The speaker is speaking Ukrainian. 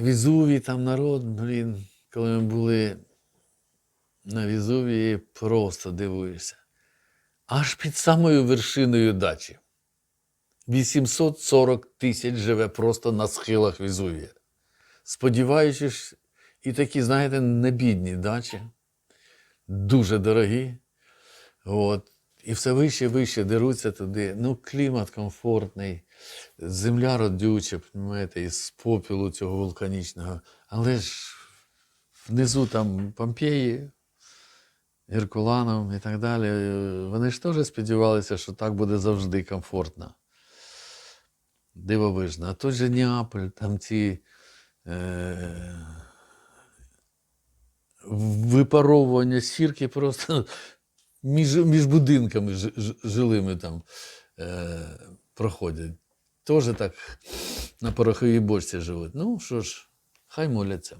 Візувій, там народ, блін, коли ми були на Візувії, просто дивуєшся. Аж під самою вершиною дачі. 840 тисяч живе просто на схилах Візувія. Сподіваючись, і такі, знаєте, небідні дачі, дуже дорогі. От. І все вище і вище деруться туди. Ну, клімат комфортний, земля родюча, розумієте, із попілу цього вулканічного. Але ж внизу там Помпеї, Геркуланум і так далі. Вони ж теж сподівалися, що так буде завжди комфортно. Дивовижно. А тут же Неаполь, там ці е, випаровування сірки просто між, між будинками ж- ж- жилими там е, проходять. Теж так на пороховій бочці живуть. Ну що ж, хай моляться.